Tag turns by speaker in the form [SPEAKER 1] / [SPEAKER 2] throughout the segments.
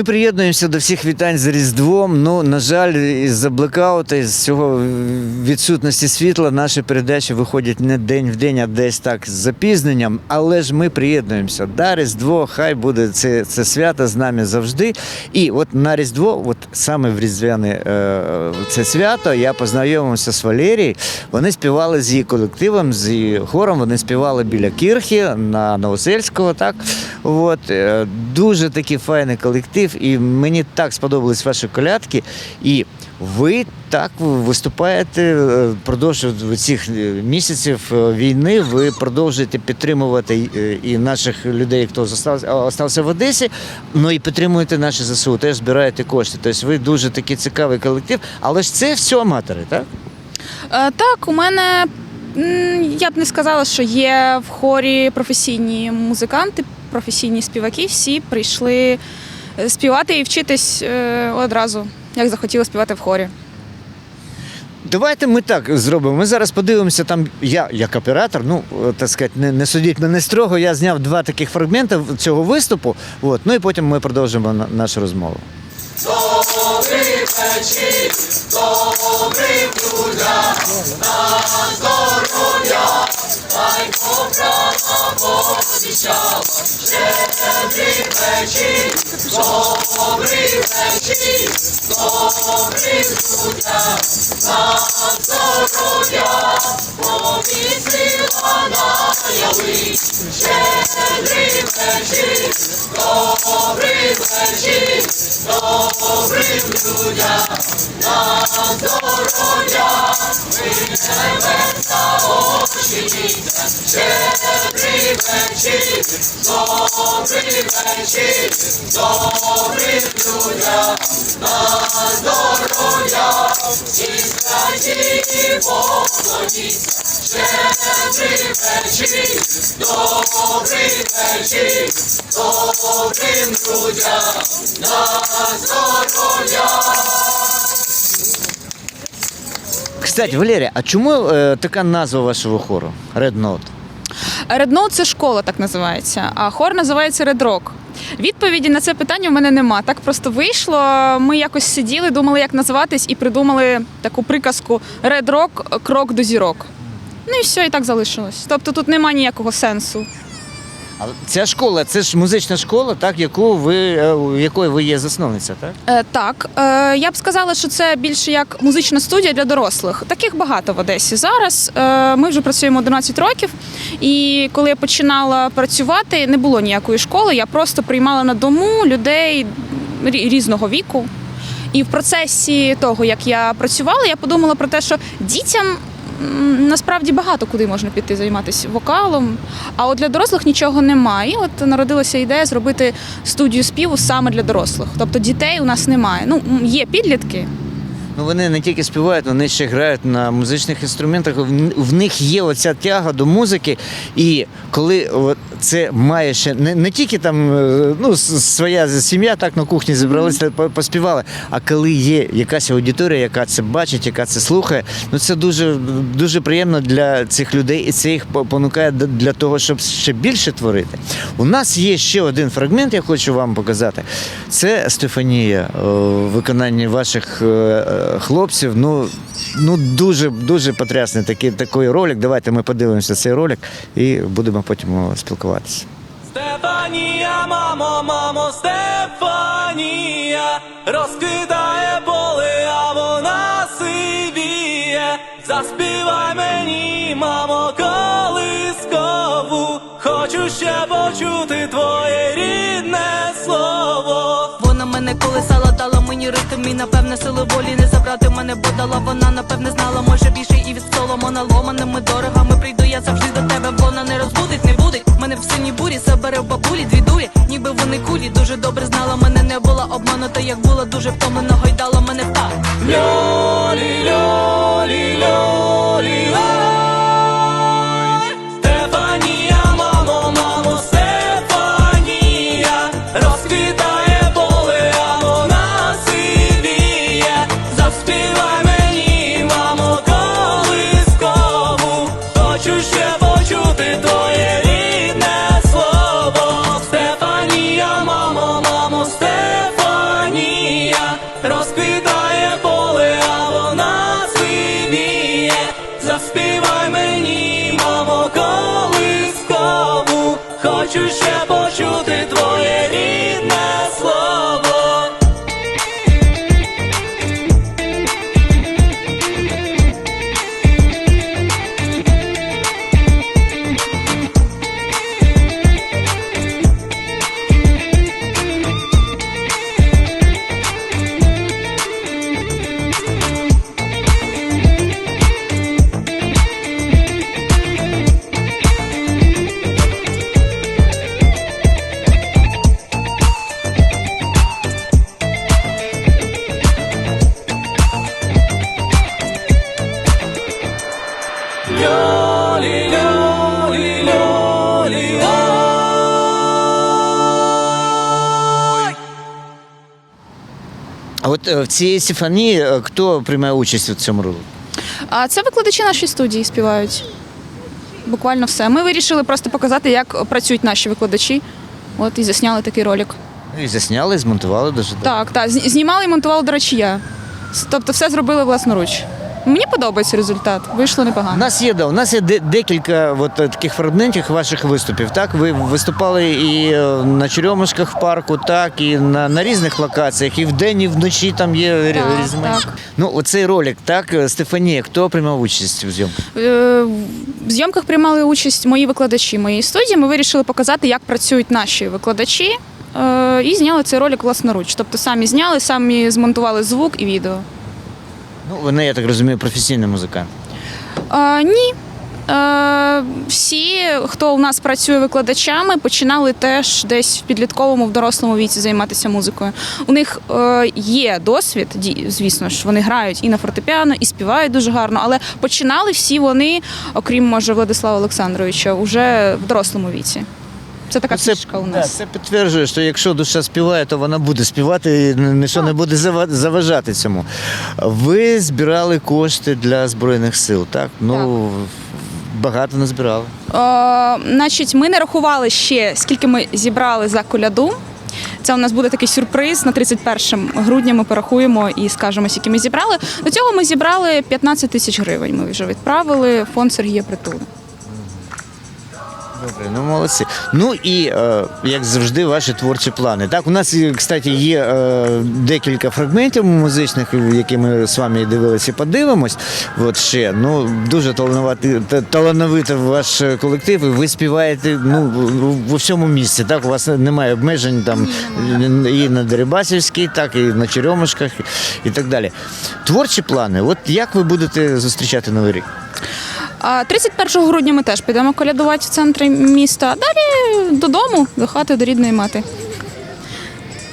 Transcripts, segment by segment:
[SPEAKER 1] Ми приєднуємося до всіх вітань з Різдвом. Ну, на жаль, із-за блекаута, із цього відсутності світла, наші передачі виходять не день в день, а десь так з запізненням. Але ж ми приєднуємося. Да, Різдво, хай буде це, це свято з нами завжди. І от на Різдво, от саме в Різдвяне е, це свято, я познайомився з Валерією. Вони співали з її колективом, з її хором. Вони співали біля Кірхи на Новосельського. Так от е, дуже такий файний колектив, і мені так сподобались ваші колядки. І ви так виступаєте е, впродовж цих е, місяців е, війни. Ви продовжуєте підтримувати і наших людей, хто остався в Одесі. Ну і підтримуєте наші ЗСУ. Теж збираєте кошти. Тобто ви дуже такий цікавий колектив. Але ж це все аматори, так?
[SPEAKER 2] Так, у мене я б не сказала, що є в хорі професійні музиканти, професійні співаки. Всі прийшли співати і вчитись е, одразу, як захотіли співати в хорі.
[SPEAKER 1] Давайте ми так зробимо. Ми зараз подивимося там. Я як оператор, ну е, так сказати, не, не судіть мене строго. Я зняв два таких фрагменти цього виступу. От, ну і потім ми продовжимо на- нашу розмову. Добрий вечір, добрий вечір, добрий на здоров'я, повісила на плечі, добрим людям, на здоров'я, ми небеса очі, щедрий вечір, добрий вечір, добрим людям, на здоров'я, і святі поклоніться. Щедрий вечір, добрий вечір, добрим людям. Кстати, Валерія, а чому е, така назва вашого хору? Red Note?
[SPEAKER 2] Red Note – це школа, так називається, а хор називається Red Rock. Відповіді на це питання в мене нема. Так просто вийшло. Ми якось сиділи, думали, як називатись, і придумали таку приказку Red Rock – крок до зірок. Ну і все, і так залишилось. Тобто тут нема ніякого сенсу.
[SPEAKER 1] Ця школа, це ж музична школа, так, яку ви, е, якої ви є засновниця, так?
[SPEAKER 2] Е, так, е, я б сказала, що це більше як музична студія для дорослих. Таких багато в Одесі. Зараз е, ми вже працюємо 11 років, і коли я починала працювати, не було ніякої школи. Я просто приймала на дому людей різного віку. І в процесі того, як я працювала, я подумала про те, що дітям. Насправді багато куди можна піти займатися вокалом, а от для дорослих нічого немає. І от народилася ідея зробити студію співу саме для дорослих. Тобто дітей у нас немає. Ну, є підлітки,
[SPEAKER 1] Ну вони не тільки співають, вони ще грають на музичних інструментах. В- них є оця тяга до музики. І коли це має ще не, не тільки там е, ну, своя сім'я так на кухні зібралися, по- поспівали, а коли є якась аудиторія, яка це бачить, яка це слухає, ну це дуже, дуже приємно для цих людей, і це їх понукає для того, щоб ще більше творити. У нас є ще один фрагмент, я хочу вам показати. Це Стефанія е, в виконанні ваших е, хлопців. Ну, ну дуже дуже потрясний такий, такий ролик. Давайте ми подивимося цей ролик і будемо потім спілкуватися.
[SPEAKER 3] Стефанія, мамо, мамо, Стефанія розкидає поле, а вона сивіє. Заспівай мені, мамо, колискову. Хочу ще почути твоє рідне
[SPEAKER 4] мені ритм і напевне сили волі не забрати мене, бо дала вона, напевне, знала, може більше і від Соломона ломаними дорогами прийду я завжди до тебе, вона не розбудить, не буде. Мене в синій бурі забере в бабулі, дві дулі, ніби вони кулі, дуже добре знала мене, не була обманута, як була дуже втомлена, гойдала
[SPEAKER 3] заспівай мені, мамо, колискаву, хочу ще.
[SPEAKER 1] От е, в цій симфонії е, хто приймає участь у цьому році?
[SPEAKER 2] А це викладачі нашої студії співають. Буквально все. Ми вирішили просто показати, як працюють наші викладачі. От і засняли такий ролик.
[SPEAKER 1] Ну і засняли, і змонтували дуже.
[SPEAKER 2] Так, так. Знімали і монтували, до речі, я. Тобто все зробили власноруч. Мені подобається результат. Вийшло
[SPEAKER 1] У
[SPEAKER 2] непогано.
[SPEAKER 1] нас є да, у нас є де- декілька от, е, таких фрагментів ваших виступів. Так, ви виступали і е, на Черемушках в парку, так, і на, на різних локаціях, і вдень, і вночі там є рі-
[SPEAKER 2] Так,
[SPEAKER 1] різні.
[SPEAKER 2] так.
[SPEAKER 1] Ну, оцей ролик, так, е, Стефанія, хто приймав участь у зйомках?
[SPEAKER 2] Е, В зйомках приймали участь мої викладачі моєї студії. Ми вирішили показати, як працюють наші викладачі. е, І зняли цей ролик власноруч. Тобто самі зняли, самі змонтували звук і відео.
[SPEAKER 1] Ну, вони, я так розумію, професійні музиканти.
[SPEAKER 2] А, ні. Е, всі, хто у нас працює викладачами, починали теж десь в підлітковому, в дорослому віці займатися музикою. У них е, є досвід, звісно ж, вони грають і на фортепіано, і співають дуже гарно, але починали всі вони, окрім може Владислава Олександровича, уже в дорослому віці. Це така
[SPEAKER 1] це,
[SPEAKER 2] фішка у
[SPEAKER 1] да,
[SPEAKER 2] нас.
[SPEAKER 1] це підтверджує, що якщо душа співає, то вона буде співати і нічого не буде зава- заважати цьому. Ви збирали кошти для Збройних сил, так? Ну, багато не збирали.
[SPEAKER 2] Е, значить, ми не рахували ще, скільки ми зібрали за коляду. Це у нас буде такий сюрприз на 31 грудня. Ми порахуємо і скажемо, скільки ми зібрали. До цього ми зібрали 15 тисяч гривень. Ми вже відправили фонд Сергія Притули.
[SPEAKER 1] Добре, ну молодці. Ну і е, як завжди, ваші творчі плани. Так, у нас, і, кстати, є е, декілька фрагментів музичних, які ми з вами дивилися і подивимось. От ще ну дуже талановитий, та- талановитий ваш колектив. І ви співаєте ну в- всьому місці. Так, у вас немає обмежень там і на Дерибасівській, так і на Черемушках, і так далі. Творчі плани. От як ви будете зустрічати новий рік?
[SPEAKER 2] А 31 грудня ми теж підемо колядувати в центрі міста. а Далі додому, до хати, до рідної мати.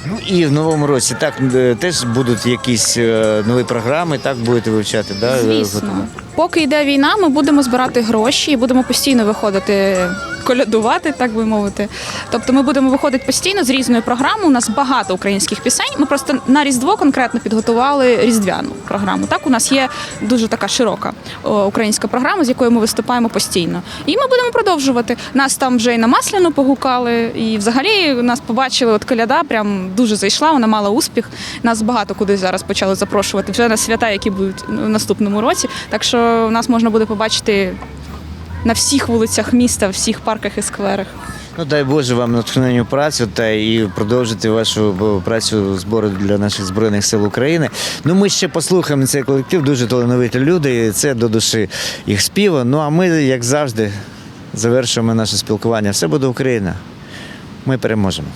[SPEAKER 1] Ну і в новому році так е, теж будуть якісь е, нові програми, так будете вивчати, да? е,
[SPEAKER 2] Звісно. Поки йде війна, ми будемо збирати гроші і будемо постійно виходити колядувати, так би мовити. Тобто ми будемо виходити постійно з різною програмою. У нас багато українських пісень. Ми просто на Різдво конкретно підготували різдвяну програму. Так, у нас є дуже така широка українська програма, з якою ми виступаємо постійно. І ми будемо продовжувати. Нас там вже і на масляну погукали, і взагалі нас побачили. От коляда прям дуже зайшла, вона мала успіх. Нас багато куди зараз почали запрошувати вже на свята, які будуть в наступному році. Так що нас можна буде побачити на всіх вулицях міста, всіх парках і скверах.
[SPEAKER 1] Ну дай Боже вам натхненню працю та і продовжити вашу е, працю збору для наших збройних сил України. Ну ми ще послухаємо цей колектив, дуже талановиті люди. і Це до душі їх співа. Ну а ми, як завжди, завершуємо наше спілкування. Все буде Україна. Ми переможемо.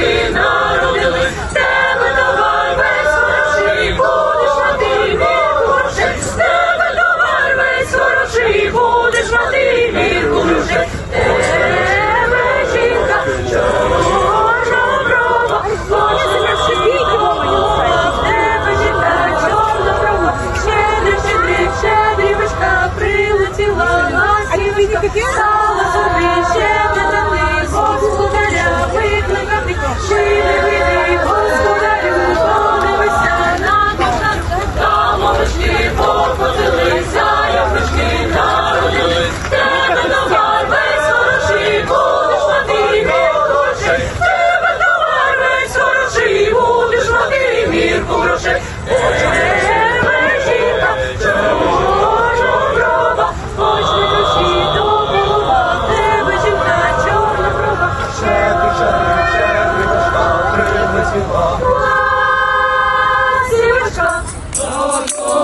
[SPEAKER 5] Як кишки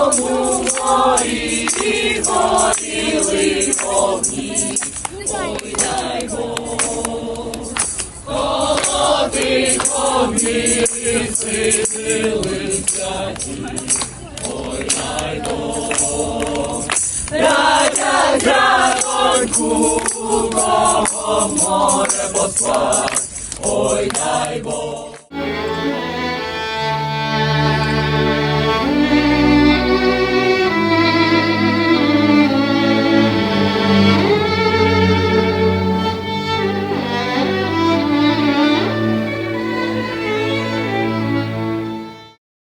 [SPEAKER 5] Тому морі і горіли вогні. Ой, Колоти коміри сидили святі. Ой, дай Бог. Радя, дядоньку, кого море послать.
[SPEAKER 3] Ой, дай Бог.